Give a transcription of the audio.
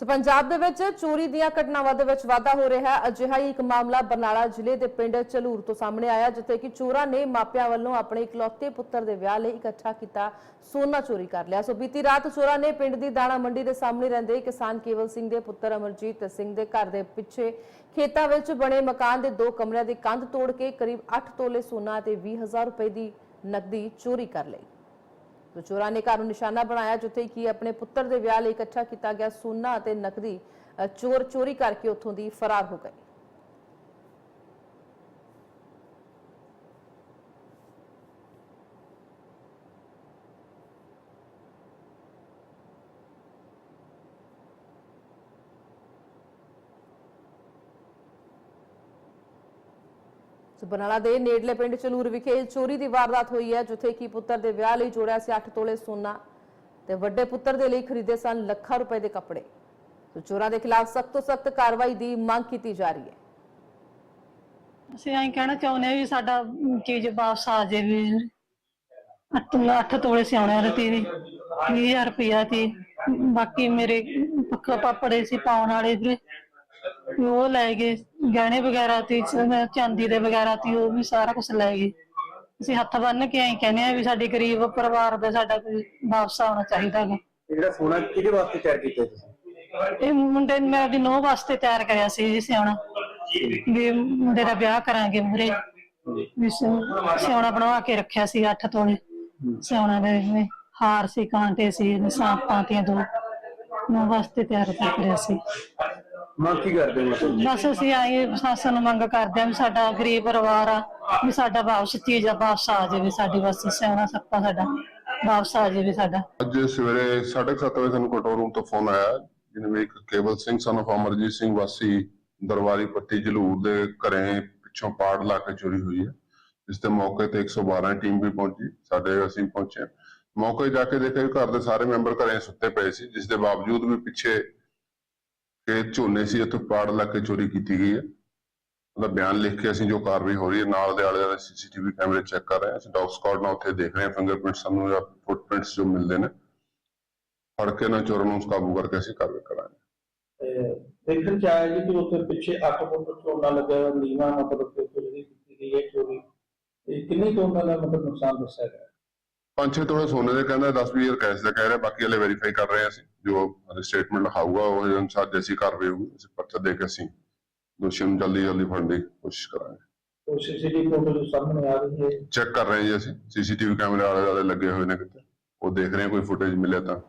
ਸੋ ਪੰਜਾਬ ਦੇ ਵਿੱਚ ਚੋਰੀ ਦੀਆਂ ਘਟਨਾਵਾਂ ਦੇ ਵਿੱਚ ਵਾਧਾ ਹੋ ਰਿਹਾ ਹੈ। ਅਜਿਹਾ ਹੀ ਇੱਕ ਮਾਮਲਾ ਬਰਨਾਲਾ ਜ਼ਿਲ੍ਹੇ ਦੇ ਪਿੰਡ ਝਲੂਰ ਤੋਂ ਸਾਹਮਣੇ ਆਇਆ, ਜਿੱਥੇ ਕਿ ਚੋਰਾਂ ਨੇ ਮਾਪਿਆਂ ਵੱਲੋਂ ਆਪਣੇ ਇਕਲੌਤੇ ਪੁੱਤਰ ਦੇ ਵਿਆਹ ਲਈ ਇਕੱਠਾ ਕੀਤਾ, ਸੋਨਾ ਚੋਰੀ ਕਰ ਲਿਆ। ਸੋ ਬੀਤੀ ਰਾਤ ਚੋਰਾਂ ਨੇ ਪਿੰਡ ਦੀ ਦਾਣਾ ਮੰਡੀ ਦੇ ਸਾਹਮਣੇ ਰਹਿੰਦੇ ਕਿਸਾਨ ਕੇਵਲ ਸਿੰਘ ਦੇ ਪੁੱਤਰ ਅਮਰਜੀਤ ਸਿੰਘ ਦੇ ਘਰ ਦੇ ਪਿੱਛੇ ਖੇਤਾਂ ਵਿੱਚ ਬਣੇ ਮਕਾਨ ਦੇ ਦੋ ਕਮਰਿਆਂ ਦੀ ਕੰਧ ਤੋੜ ਕੇ ਕਰੀਬ 8 ਤੋਲੇ ਸੋਨਾ ਤੇ 20000 ਰੁਪਏ ਦੀ ਨਕਦੀ ਚੋਰੀ ਕਰ ਲਈ। ਤੋ ਚੋਰਾਂ ਨੇ ਘਰ ਨੂੰ ਨਿਸ਼ਾਨਾ ਬਣਾਇਆ, ਜਿੱਥੇ ਕਿ ਆਪਣੇ ਪੁੱਤਰ ਦੇ ਵਿਆਹ ਲਈ ਇਕੱਠਾ ਕੀਤਾ ਗਿਆ ਸੋਨਾ ਅਤੇ ਨਕਦੀ ਚੋਰ ਚੋਰੀ ਕਰਕੇ ਉੱਥੋਂ ਦੀ ਫਰਾਰ ਹੋ ਗਏ। ਬਰਨਾਲਾ ਦੇ ਨੇੜਲੇ ਪਿੰਡ ਚਲੂਰ ਵਿਖੇ ਚੋਰੀ ਦੀ ਵਾਰਦਾਤ ਹੋਈ ਹੈ, ਜਿੱਥੇ ਕਿ ਪੁੱਤਰ ਦੇ ਵਿਆਹ ਲਈ ਜੋੜਿਆ ਸੀ 8 ਤੋਲੇ ਸੋਨਾ ਤੇ ਵੱਡੇ ਪੁੱਤਰ ਦੇ ਲਈ ਖਰੀਦੇ ਸਨ ਲੱਖਾਂ ਰੁਪਏ ਦੇ ਕੱਪੜੇ। ਸੋ ਚੋਰਾਂ ਦੇ ਖਿਲਾਫ ਸਖਤ ਤੋਂ ਸਖਤ ਕਾਰਵਾਈ ਦੀ ਮੰਗ ਕੀਤੀ ਜਾ ਰਹੀ ਹੈ। ਅਸੀਂ ਐਂ ਕਹਿਣਾ ਚਾਹੁੰਦੇ ਆ ਵੀ ਸਾਡਾ ਚੀਜ਼ ਵਾਪਸ ਆ ਜੇ ਵੀ। ਅੱਠ ਅੱਠ ਤੋਲੇ ਸਿਆਉਣੇ ਰਤੀ ਦੀ 20000 ਰੁਪਇਆ ਸੀ। ਬਾਕੀ ਮੇਰੇ ਪੱਕਾ ਪਾਪੜੇ ਸੀ ਪਾਉਣ ਵਾਲੇ ਵੀ ਉਹ ਲੈ ਗਏ। ਗਹਿਣੇ ਵਗੈਰਾ ਤੇ ਚਾਂਦੀ ਦੇ ਵਗੈਰਾ ਤੇ ਉਹ ਵੀ ਸਾਰਾ ਕੁਝ ਲੈ ਗਏ। ਅਸੀਂ ਹੱਥ ਬੰਨ ਕੇ ਐਂ ਕਹਿੰਦੇ ਆ ਵੀ ਸਾਡੇ ਗਰੀਬ ਪਰਿਵਾਰ ਦਾ ਸਾਡਾ ਕੋਈ ਵਾਪਸ ਆਉਣਾ ਚਾਹੀਦਾ ਇਹ ਜਿਹੜਾ ਸੋਨਾ ਕਿਹਦੇ ਵਾਸਤੇ ਤਿਆਰ ਕੀਤਾ ਤੁਸੀਂ? ਇਹ ਮੁੰਡੇ ਨੇ ਮੈਂ ਆਪਣੀ ਨੋਹ ਵਾਸਤੇ ਤਿਆਰ ਕਰਿਆ ਸੀ ਜੀ ਸਿਆਉਣਾ ਵੀ ਮੁੰਡੇ ਦਾ ਵਿਆਹ ਕਰਾਂਗੇ ਮੂਰੇ ਵੀ ਸਿ- ਸਿਆਉਣਾ ਬਣਵਾ ਕੇ ਰੱਖਿਆ ਸੀ 8 ਤੋਲੇ ਸਿਆਉਣਾ ਦੇ ਵਿੱਚ ਹਾਰ ਸੀ ਕਾਂਟੇ ਸੀ ਸਾਂਪਾਂ ਤੀਆਂ ਦੋ। ਨੋਹ ਵਾਸਤੇ ਤਿਆਰ ਕਰਿਆ ਸੀ। ਮੰਗ ਕੀ ਕਰਦੇ ਹੋ ਬਸ ਅਸੀਂ ਆਏ ਪ੍ਰਸ਼ਾਸਨ ਨੂੰ ਮੰਗ ਕਰਦੇ ਹਾਂ ਵੀ ਸਾਡਾ ਗਰੀਬ ਪਰਿਵਾਰ ਆ ਵੀ ਸਾਡਾ ਵਾਪਸ ਚੀਜ਼ ਆ ਵਾਪਸ ਆ ਜਾਵੇ ਸਾਡੀ ਬਸ ਸਿਆਉਣਾ ਸੱਪਾ ਸਾਡਾ ਵਾਪਸ ਆ ਜਾਵੇ ਸਾਡਾ। ਅੱਜ ਸਵੇਰੇ 7:30 ਵਜੇ ਸਾਨੂੰ ਕੰਟਰੋਲ ਰੂਮ ਤੋਂ ਫੋਨ ਆਇਆ ਜਿਹਨੇ ਵਿੱਚ ਇੱਕ ਕੇਵਲ ਸਿੰਘ son of ਅਮਰਜੀਤ ਸਿੰਘ ਵਾਸੀ ਦਰਬਾਰੀ ਪੱਟੀ ਜਲੂਰ ਦੇ ਘਰੇ ਪਿੱਛੋਂ ਪਾੜ ਲਾ ਕੇ ਚੋਰੀ ਹੋਈ ਹੈ। ਇਸ ਤੇ ਮੌਕੇ ਤੇ 112 ਟੀਮ ਵੀ ਪਹੁੰਚੀ ਸਾਡੇ ਅਸੀਂ ਪਹੁੰਚੇ। ਮੌਕੇ ਜਾ ਕੇ ਦੇਖਿਆ ਘਰ ਦੇ ਸਾਰੇ ਮੈਂਬਰ ਘਰੇ ਸੁੱਤੇ ਪਏ ਸੀ ਜਿਸ ਦੇ ਬਾਵਜੂਦ ਵੀ ਪਿੱਛੇ ਖੇਤ ਝੋਨੇ ਸੀ, ਉੱਥੇ ਪਾੜ ਲਾ ਕੇ ਚੋਰੀ ਕੀਤੀ ਗਈ ਹੈ। ਉਹਦਾ ਬਿਆਨ ਲਿਖ ਕੇ ਅਸੀਂ ਜੋ ਕਾਰਵਾਈ ਹੋ ਰਹੀ ਹੈ, ਨਾਲ ਦੇ ਆਲੇ ਦੁਆਲੇ ਸੀਸੀਟੀਵੀ ਕੈਮਰੇ ਚੈੱਕ ਕਰ ਰਹੇ ਹਾਂ। ਅਸੀਂ ਡੌਗ ਸਕਾਡ ਨਾਲ ਉੱਥੇ ਦੇਖ ਰਹੇ ਹਾਂ ਫਿੰਗਰਪ੍ਰਿੰਟਸ ਸਾਨੂੰ ਜਾਂ ਫੁੱਟਪ੍ਰਿੰਟਸ ਜੋ ਮਿਲਦੇ ਨੇ। ਫੜ ਕੇ ਨਾ ਚੋਰਾਂ ਨੂੰ ਕਾਬੂ ਕਰਕੇ ਅਸੀਂ ਕਾਰਵਾਈ ਕਰਾਂਗੇ। ਦੇਖਣ ਚ ਆਇਆ ਜੀ ਕਿ ਉੱਥੇ ਪਿੱਛੇ 8 ਫੁੱਟ ਝੋਨਾ ਲੱਗਾ ਹੋਇਆ, ਨੀਵਾ ਮਤਲਬ ਕਿ ਉੱਥੇ ਕੀਤੀ ਗਈ ਹੈ ਚੋਰੀ। ਤੇ ਕਿੰਨੇ ਤੋਂ ਦਾ ਮਤਲਬ ਨੁਕਸਾਨ ਦੱਸਿਆ ਗਿਆ? ਪੰਜ ਛੇ ਤੋਲੇ ਸੋਨੇ ਦੇ ਕਹਿੰਦਾ 10 20 ਕੈਸ਼ ਦਾ ਕਹਿ ਰਿਹਾ ਬਾਕੀ ਹਲੇ ਵੈਰੀਫਾਈ ਕਰ ਰਹੇ ਅਸੀਂ। ਜੋ ਸਟੇਟਮੈਂਟ ਲਿਖਾਊਗਾ ਉਹ ਅਨੁਸਾਰ ਜੈਸੀ ਕਾਰਵਾਈ ਹੋਊਗੀ ਅਸੀਂ ਪਰਚਾ ਦੇ ਕੇ ਅਸੀਂ ਦੋਸ਼ੀ ਨੂੰ ਜਲਦੀ ਜਲਦੀ ਫੜਨ ਦੀ ਕੋਸ਼ਿਸ਼ ਕਰਾਂਗੇ। ਸੀਸੀਟੀਵੀ ਫੋਟੋ ਸਾਹਮਣੇ ਆ ਰਹੀ ਹੈ। ਚੈੱਕ ਕਰ ਰਹੇ ਹਾਂ ਜੀ ਅਸੀਂ। ਸੀਸੀਟੀਵੀ ਕੈਮਰੇ ਆਲੇ ਦੁਆਲੇ ਲੱਗੇ ਹੋਏ ਨੇ ਕਿਤੇ। ਉਹ ਦੇਖ ਰਹੇ ਕੋਈ ਫੁਟੇਜ ਮਿਲੇ ਤਾਂ।